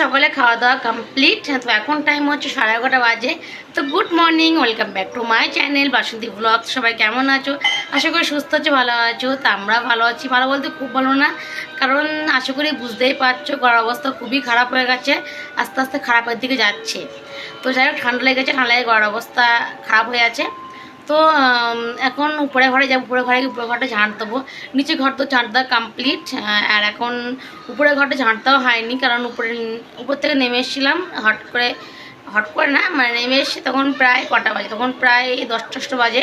সকালে খাওয়া দাওয়া কমপ্লিট তো এখন টাইম হচ্ছে সাড়ে এগারোটা বাজে। তো good morning welcome back to my channel Basanti vlog সবাই কেমন আছো? আশা করি সুস্থ আছো, ভালো আছো। তা আমরা ভালো আছি। ভালো বলতে খুব ভালো না। কারণ আশা করি বুঝতেই পারছ ঘর অবস্থা খুবই খারাপ হয়ে গেছে। আস্তে আস্তে খারাপের দিকে যাচ্ছে। তো যাই হোক, ঠান্ডা লেগেছে ঠান্ডা লেগে ঘর অবস্থা খারাপ হয়ে আছে। তো এখন উপরে ঘরে যাব উপরে ঘরে উপরে ঘরটা ঝাঁট দেবো। নিচে ঘর তো ঝাঁট দেওয়া কমপ্লিট আর এখন উপরে ঘরটা ঝাঁট দেওয়া হয়নি, কারণ উপরে উপর থেকে নেমে এসেছিলাম হট করে হট করে না মানে নেমে এসে তখন প্রায় কটা বাজে, তখন প্রায় দশ দশটা বাজে।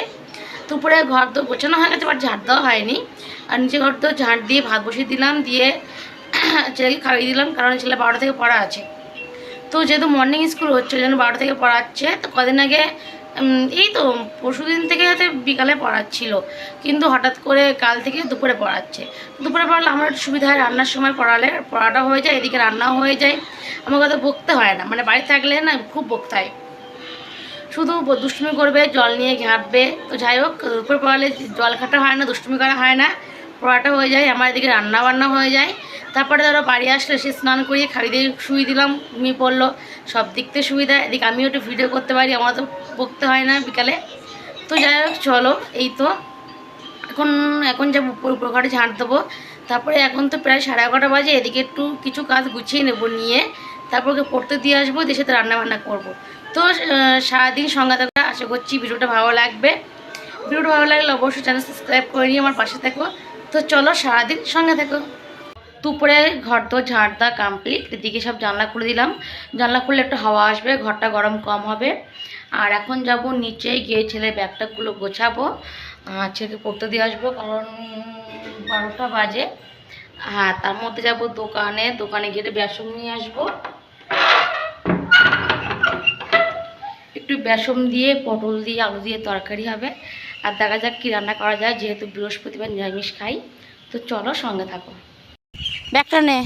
তো উপরে ঘর তো গোছানো হয়ে গেছে বাট ঝাঁট দেওয়া হয়নি। আর নিচে ঘর তো ঝাঁট দিয়ে ভাত বসিয়ে দিলাম, দিয়ে ছেলেকে খাইয়ে দিলাম, কারণ ছেলে বারোটা থেকে পড়া আছে। তো যেহেতু মর্নিং স্কুল হচ্ছে, ওই জন্য বারোটা থেকে পড়াচ্ছে, তো কদিন আগে এই তো পরশু দিন থেকে হয়তো বিকালে পড়াচ্ছিল, কিন্তু হঠাৎ করে কাল থেকে দুপুরে পড়াচ্ছে। দুপুরে পড়ালে আমার একটু সুবিধা হয় রান্নার সময় পড়ালে, পড়াটা হয়ে যায়, এদিকে রান্নাও হয়ে যায়। আমাকে তো বকতে হয় না মানে বাড়ি থাকলে না খুব বকতে হয়। শুধু দুষ্টুমি করবে, জল নিয়ে ঘাঁটবে। তো যাই হোক, দুপুরে পড়ালে জল ঘাটা হয় না, দুষ্টুমি করা হয় না। পড়াটা হয়ে যায়, আমার এদিকে রান্না বান্না হয়ে যায়। তারপরে ধরো বাড়ি আসলে, সে স্নান করিয়ে খাইয়ে দিয়ে শুয়ে দিলাম, ঘুমিয়ে পড়ল। সব দিক থেকে সুবিধা, এদিকে আমিও একটু ভিডিও করতে পারি, আমার তো বকতে হয় না বিকালে। তো যাই হোক, চলো, এই তো। এখন এখন যাব উপর উপর ঘরে ঝাঁট দেবো। তারপরে এখন তো প্রায় সাড়ে এগারোটা বাজে, এদিকে একটু কিছু কাজ গুছিয়ে নেব নিয়ে। তারপর ওকে পড়তে দিয়ে আসব, দিয়ে সাথে রান্নাবান্না করব। তো সারাদিন সঙ্গে থাকা, আশা করছি ভিডিওটা ভালো লাগবে। ভিডিওটা ভালো লাগলে অবশ্যই চ্যানেল সাবস্ক্রাইব করে নিয়ে আমার পাশে থাকো। তো চলো, সারাদিন সঙ্গে থাকো। দুপুরে ঘর তো ঝাড় দেওয়া কমপ্লিট এদিকে সব জানলা খুলে দিলাম। জানলা খুললে একটু হাওয়া আসবে, ঘরটা গরম কম হবে। আর এখন যাব নিচে, গিয়ে ছেলের ব্যাগটাগুলো গোছাবো ছেলেকে পড়তে দিয়ে আসব, কারণ বারোটা বাজে। হ্যাঁ তার মধ্যে যাব দোকানে। দোকানে গিয়ে বেসন নিয়ে আসব। একটু বেসন দিয়ে, পটল দিয়ে, আলু দিয়ে তরকারি হবে। আর দেখা যাক কী রান্না করা যায়, যেহেতু বৃহস্পতিবার নিরামিষ খাই। তো চলো সঙ্গে থাকো। ব্যাগটা নে।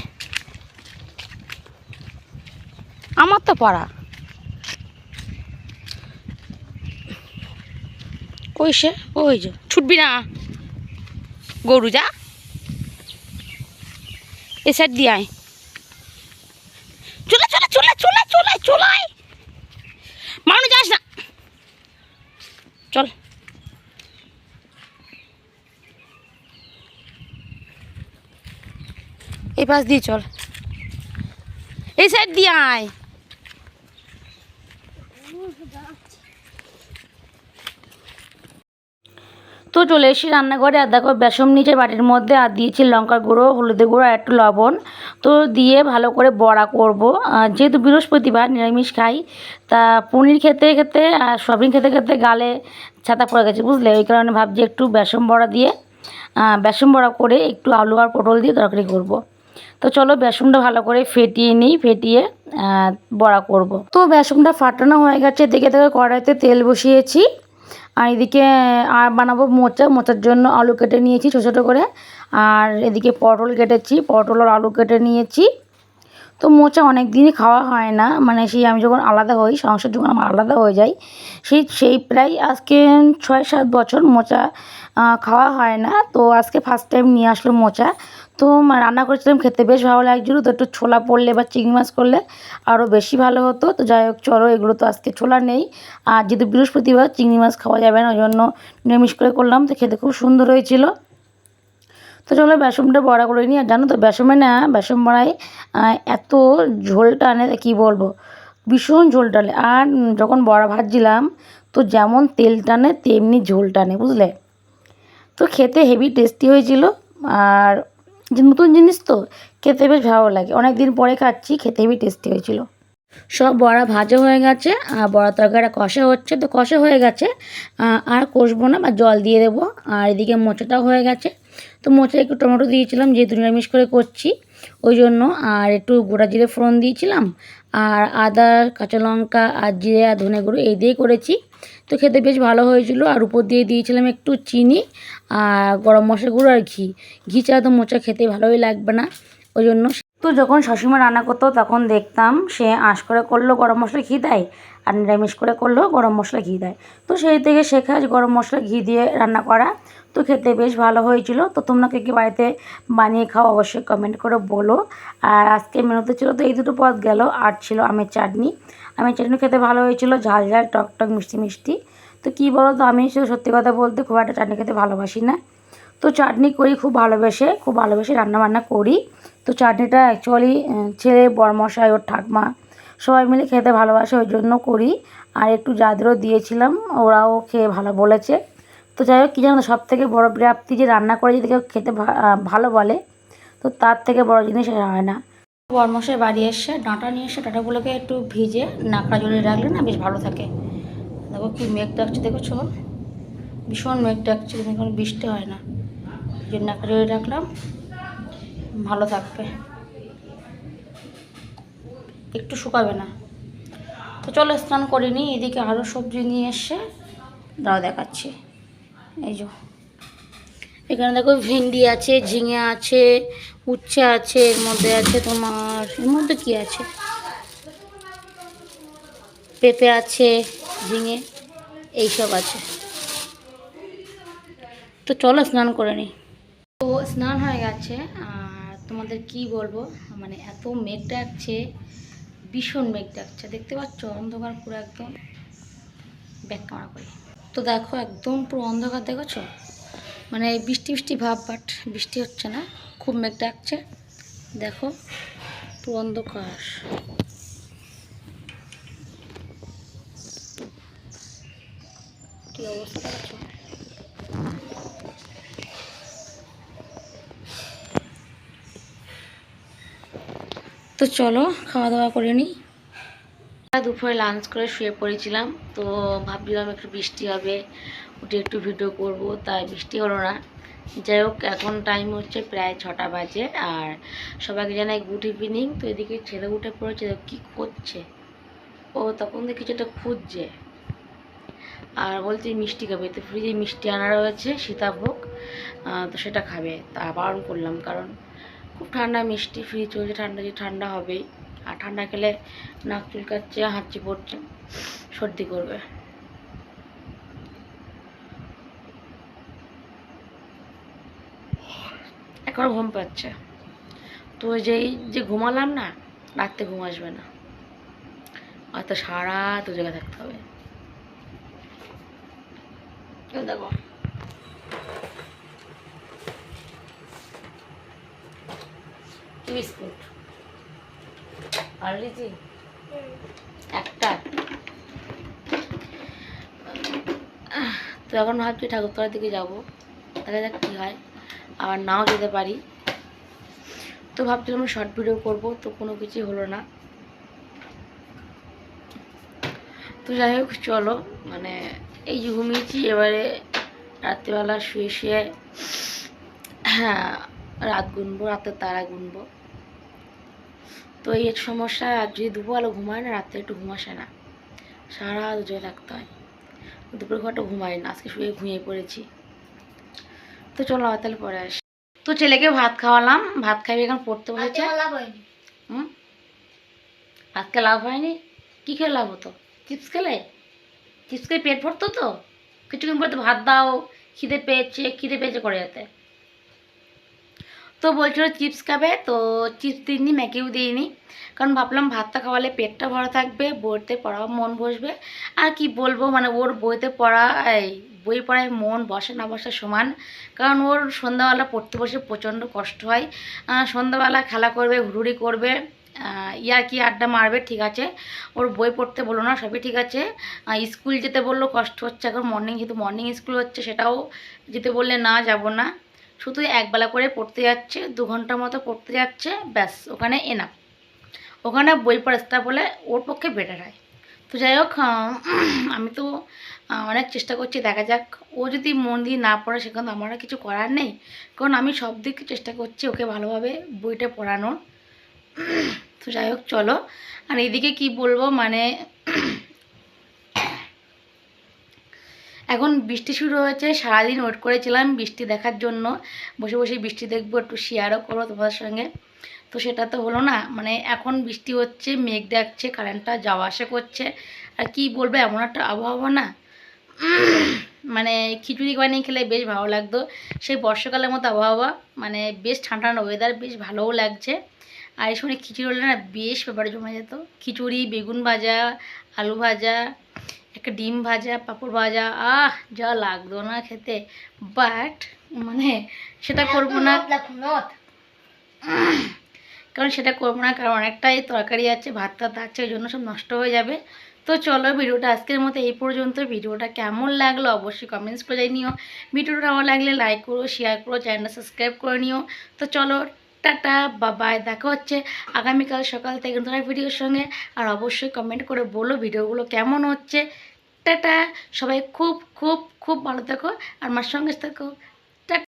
আমার তো পড়া। কই সে, ওই যে, ছুটবি না। গরু যা। এ সাইড দিয়ে আয়। চলে চলে চলে চলে চলে চলাই মানুষ যাস না চল পাশ দিয়ে চল। এই সাইড দিয়ে আয়। তো চলে এসেছি রান্নাঘরে, আর দেখো বেসম নিচে বাটির মধ্যে, আর দিয়েছি লঙ্কার গুঁড়ো, হলুদের গুঁড়ো একটু লবণ। তো দিয়ে ভালো করে বড়া করব। যেহেতু বৃহস্পতিবার, নিরামিষ খাই, তা পনির খেতে খেতে, আর সয়াবিন খেতে খেতে গালে ছাতা পড়ে গেছে, বুঝলে? ওই কারণে ভাবছি একটু বেসম বড়া দিয়ে বেসন বড়া করে একটু আলু আর পটল দিয়ে তরকারি করব। তো চলো বেসনটা ভালো করে ফেটিয়ে নিই, ফেটিয়ে বড়া করব। তো বেসনটা ফাটানো হয়ে গেছে দেখে দেখে কড়াইতে তেল বসিয়েছি, আর এদিকে আর বানাবো মোচা, মোচার জন্য আলু কেটে নিয়েছি ছোটো ছোটো করে, আর এদিকে পটল কেটেছি, পটল আর আলু কেটে নিয়েছি তো মোচা অনেক দিনই খাওয়া হয় না মানে সেই আমি যখন আলাদা হই, সংসার যখন আমার আলাদা হয়ে যায়, সেই সেই প্রায় আজকে ছয়, সাত বছর মোচা খাওয়া হয় না, তো আজকে ফার্স্ট টাইম নিয়ে আসলো মোচা তো রান্না করেছিলাম, খেতে বেশ ভালো লাগছিল। তো একটু ছোলা পড়লে বা চিংড়ি মাছ করলে আরও বেশি ভালো হতো। তো যাই হোক, চলো, এগুলো তো আজকে ছোলা নেই। আর যেহেতু বৃহস্পতিবার, চিংড়ি মাছ খাওয়া যাবে না ওই জন্য নিরামিষ করে করলাম। তো খেতে খুব সুন্দর হয়েছিল। তো চলো, বেসনটা বড়া করে নিই। আর জানো তো বেসমে না, বেসন বড়ায় এত ঝোল টানে, কী বলব? ভীষণ ঝোল টানে। আর যখন বড়া ভাজছিলাম, তো যেমন তেল টানে, তেমনি ঝোল টানে, বুঝলে? তো খেতে হেভি টেস্টি হয়েছিল। আর যে নতুন জিনিস তো খেতে বেশ ভালো লাগে। অনেক দিন পরে খাচ্ছি, খেতে হেভি টেস্টি হয়েছিল। সব বড়া ভাজা হয়ে গেছে, আর বড়া তরকারিটা কষা হচ্ছে। তো কষা হয়ে গেছে আর কষবো না, বা জল দিয়ে দেবো। আর এদিকে মোচাটাও হয়ে গেছে। তো মোচা একটু টমেটো দিয়েছিলাম, যেহেতু নিরামিষ করে করছি, ওই জন্য। আর একটু গোটা জিরে ফোড়ন দিয়েছিলাম, আর আদা, কাঁচা লঙ্কা, আর জিরে আর ধনে গুঁড়ো, এই দিয়েই করেছি। তো খেতে বেশ ভালো হয়েছিল। আর উপর দিয়ে দিয়েছিলাম একটু চিনি আর গরম মশলা গুঁড়ো আর ঘি। ঘি ছাড়া তো মোচা খেতে ভালোই লাগবে না, ওই জন্য তো যখন শাশুড়িমা রান্না করতো, তখন দেখতাম সে আঁশ করে করল গরম মশলা ঘি দেয় আর নিরামিষ করে করলেও গরম মশলা ঘি দেয়। তো সেই থেকে শেখা গরম মশলা ঘি দিয়ে রান্না করা। তো তো খেতে বেশ ভালো হয়েছিল। তো তোমরা কে কে বাড়িতে বানিয়ে খাও অবশ্যই কমেন্ট করে বলো। আর আজকে মেনুতে ছিল তো এই দুটো পদ গেল। আর ছিল আমের চাটনি। আমের চাটনি খেতে ভালো হয়েছিল, ঝাল ঝাল, টক টক, মিষ্টি মিষ্টি। তো কী বলো তো আমি শুধু সত্যি কথা বলতে খুব একটা চাটনি খেতে ভালোবাসি না। তো চাটনি করি, খুব ভালোবেসে খুব ভালোবেসে রান্নাবান্না করি। তো চাটনিটা অ্যাকচুয়ালি ছেলে বরমশাই ওর ঠাকমা, সবাই মিলে খেতে ভালোবাসে, ওই জন্য করি। আর একটু যাদেরও দিয়েছিলাম, ওরাও খেয়ে ভালো বলেছে। তো যাই হোক, কী জানো সব থেকে বড়ো প্রাপ্তি যে রান্না করে যদি কেউ খেতে ভালো বলে, তো তার থেকে বড় জিনিস হয় না। বরমশাই বাড়ি এসে ডাঁটা নিয়ে এসে ডাঁটাগুলোকে একটু ভিজে নাকড়া জড়িয়ে রাখলে না বেশ ভালো থাকে। দেখো কি মেঘ ডাকছে দেখেছ ভীষণ মেঘ ডাকছে এখন বৃষ্টি হয় না। জন্য নাকড়া জড়িয়ে রাখলাম। ভালো থাকবে। একটু শুকাবে না। তো চলো স্নান করিনি এদিকে আরও সবজি নিয়ে এসে দাও দেখাচ্ছি। এই যে। এখানে দেখো ভেন্ডি আছে, ঝিঙে আছে, উচ্ছে আছে, এর মধ্যে আছে তোমার, এর মধ্যে কি আছে? পেঁপে আছে, ঝিঙে, এইসব আছে। তো চলো স্নান করে নিই তো স্নান হয়ে গেছে, আর তোমাদের কি বলব মানে এত মেঘ ডাকছে, ভীষণ মেঘ ডাকছে, দেখতে পাচ্ছ? অন্ধকার পুরো একদম ব্যাক কামড়া করি। তো দেখো একদম পুরো অন্ধকার, দেখেছ? মানে বৃষ্টি বৃষ্টি ভাব বাট বৃষ্টি হচ্ছে না। খুব মেঘ ডাকছে। দেখো, পুরো অন্ধকার। তো চলো খাওয়া দাওয়া করে নিই। দুপুরে লাঞ্চ করে শুয়ে পড়েছিলাম, তো ভাবছিলাম একটু বৃষ্টি হবে। উঠে একটু ভিডিও করব, তাই বৃষ্টি হলো না। যাই হোক, এখন টাইম হচ্ছে প্রায় ছটা বাজে, আর সবাইকে জানাই গুড ইভিনিং তো এদিকে ছেলে উঠে পড়েছে কী করছে। ও তখন দেখি কিছুটা খুঁজছে। আর বলছে, মিষ্টি খাবে। তো ফ্রিজে মিষ্টি আনা রয়েছে, সীতাভোগ। তো সেটা খাবে। তা বারণ করলাম, কারণ খুব ঠান্ডা মিষ্টি, ফ্রিজ চলছে ঠান্ডা, যে ঠান্ডা হবেই। আর ঠান্ডা খেলে নাক চুলকাচ্ছে, হাঁচি পড়ছে, সর্দি করবে। এখন ঘুম পাচ্ছে। তো যেই যে ঘুমালাম না, রাত্রে ঘুম আসবে না। হয়তো সারা দু জায়গায় থাকতে হবে। দেখো। বিস্কুট? আর লিচি? একটা। তো এখন ভাবছি ঠাকুরতলার দিকে যাব। দেখা যাক কী হয়। আবার নাও যেতে পারি। তো ভাবছিলাম শর্ট ভিডিও করব, তো কোনো কিছুই হলো না। তো যাই হোক, চলো মানে এই যে ঘুমিয়েছি, এবারে রাত্রিবেলা শুয়ে শুয়ে হ্যাঁ রাত গুনবো, রাতের তারা গুনবো। তো এই সমস্যা, আর যদি দুপুরবেলা ঘুমায় না, রাত্রে একটু ঘুম আসে না। সারা জয় থাকতে হয়। দুপুর ঘরটা ঘুমাই না, আজকে শুয়ে ঘুমিয়ে পড়েছি। তো চলো তাহলে পরে আসি। তো ছেলেকে ভাত খাওয়ালাম ভাত খাইয়ে এখন পড়তে বসেছে। হুম? আজকে লাভ হয়নি? কী খেয়ে লাভ হতো? চিপস খেলে? চিপস খেয়ে পেট ভরতো তো? কিছুক্ষণ পরে তো ভাত দাও খিদে পেয়েছে খিদে পেয়েছে করে যেতে। তো বলছিল চিপস খাবে, তো চিপস দিইনি, ম্যাগিও দিইনি। কারণ ভাবলাম ভাতটা খাওয়ালে পেটটা ভরা থাকবে, বইতে পড়াও মন বসবে। আর কি বলব মানে ওর বইতে পড়া, এই বই পড়ায় মন বসে না বসে সমান। কারণ ওর সন্ধ্যাবেলা পড়তে বসে প্রচণ্ড কষ্ট হয়। সন্ধ্যাবেলা খেলা করবে ঘুরুড়ি করবে ইয়ার কি আড্ডা মারবে, ঠিক আছে। ওর বই পড়তে বলল না, সবই ঠিক আছে। স্কুল যেতে বলল, কষ্ট হচ্ছে। এখন মর্নিং যেহেতু মর্নিং স্কুল হচ্ছে, সেটাও যেতে বললে না, যাব না। শুধু একবেলা করে পড়তে যাচ্ছে, দু ঘণ্টা মতো পড়তে যাচ্ছে, ব্যাস, ওখানে এনা ওখানে বই পড়াতে বলে ওর পক্ষে বেটার হয়। তো যাই হোক আমি তো অনেক চেষ্টা করছি, দেখা যাক। ও যদি মন দিয়ে না পড়ে সেখানে আমার কিছু করার নেই। কারণ আমি সব দিক চেষ্টা করছি ওকে ভালোভাবে বইটা পড়ানোর। তো যাই হোক, চলো। আর এদিকে কি বলব মানে এখন বৃষ্টি শুরু হয়েছে, সারাদিন ওয়েট করেছিলাম বৃষ্টি দেখার জন্য। বসে বসে বৃষ্টি দেখব, একটু শেয়ারও করব তোমাদের সঙ্গে। তো সেটা তো হলো না মানে এখন বৃষ্টি হচ্ছে, মেঘ ডাকছে কারেন্টটা যাওয়া আসা করছে। আর কি বলব, এমন একটা আবহাওয়া না? মানে খিচুড়ি বানিয়ে খেলে বেশ ভালো লাগতো। সেই বর্ষাকালের মতো আবহাওয়া মানে বেশ ঠান্ডা ঠান্ডা ওয়েদার বেশ ভালোও লাগছে। আর এই সময় খিচুড়ি হলে না বেশ ব্যাপারে জমে যেত। খিচুড়ি, বেগুন ভাজা, আলু ভাজা একটা ডিম ভাজা পাঁপড় ভাজা আহ যা লাগতো না খেতে। বাট মানে সেটা করব না। কারণ সেটা করব না কারণ অনেকটাই তরকারি আছে ভাত টাত আছে ওই জন্য সব নষ্ট হয়ে যাবে। তো চলো ভিডিওটা আজকের মতো এই পর্যন্ত। ভিডিওটা কেমন লাগল অবশ্যই কমেন্টস করে নিও ভিডিওটা ভালো লাগলে লাইক করো শেয়ার করো চ্যানেলটা সাবস্ক্রাইব করে নিও। তো চলো টাটা বাবাই দেখা হচ্ছে আগামীকাল সকাল থেকে নতুন ভিডিওর সঙ্গে। আর অবশ্যই কমেন্ট করে বলো ভিডিওগুলো কেমন হচ্ছে। টাটা। সবাই খুব খুব খুব ভালো থাকো। আর আমার সঙ্গে থেকো।